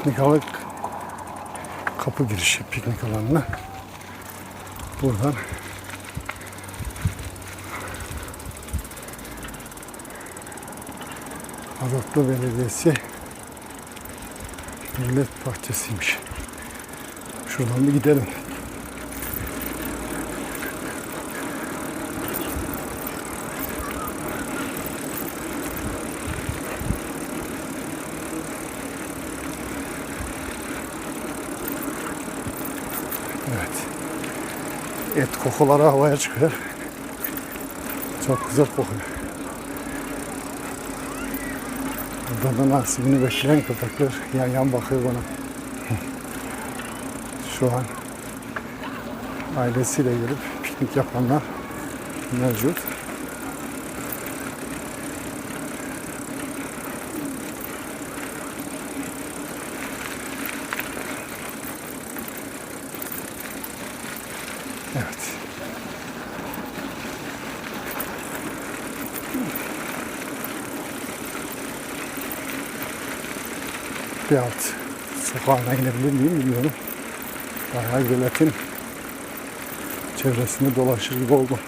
piknik alanı kapı girişi piknik alanına. Buradan Adaplı Belediyesi Millet Bahçesi'ymiş. Şuradan bir gidelim. Evet. Et kokuları havaya çıkıyor. Çok güzel kokuyor. Burada da nasibini bekleyen köpekler yan yan bakıyor bana. Şu an ailesiyle gelip piknik yapanlar mevcut. Evet. Bir alt sokağına inebilir miyim bilmiyorum. Bayağı göletin çevresinde dolaşır gibi oldu.